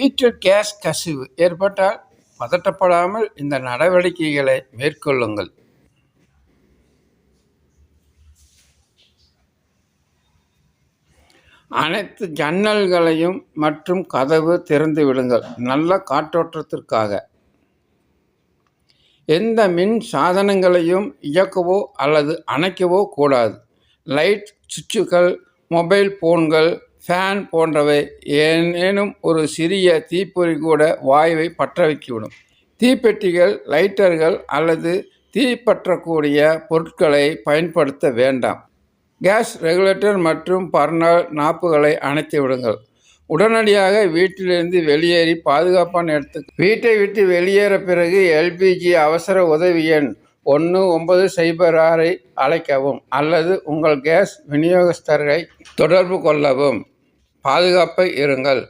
வீட்டில் கேஸ் கசிவு ஏற்பட்டால் பதட்டப்படாமல் இந்த நடவடிக்கைகளை மேற்கொள்ளுங்கள். அனைத்து ஜன்னல்களையும் மற்றும் கதவு திறந்து விடுங்கள். நல்ல காற்றோட்டத்திற்காக. எந்த மின் சாதனங்களையும் இயக்கவோ அல்லது அணைக்கவோ கூடாது. லைட் சுவிட்சுகள் மொபைல் போன்கள் ஃபேன் போன்றவை ஏனேனும் ஒரு சிறிய தீப்பொறி கூட வாயுவை பற்ற வைக்கிவிடும் தீப்பெட்டிகள் லைட்டர்கள் அல்லது தீப்பற்றக்கூடிய பொருட்களை பயன்படுத்த வேண்டாம். கேஸ் ரெகுலேட்டர் மற்றும் பர்னால் நாப்புகளை அணைத்து விடுங்கள். உடனடியாக வீட்டிலிருந்து வெளியேறி பாதுகாப்பான இடத்துக்கு வீட்டை விட்டு வெளியேற பிறகு எல்பிஜி அவசர உதவி எண் ஒன்று ஒன்பது சைபர் ஆறை அழைக்கவும் அல்லது உங்கள் கேஸ் விநியோகஸ்தரை தொடர்பு கொள்ளவும். பாதுகாப்பாக இருங்கள்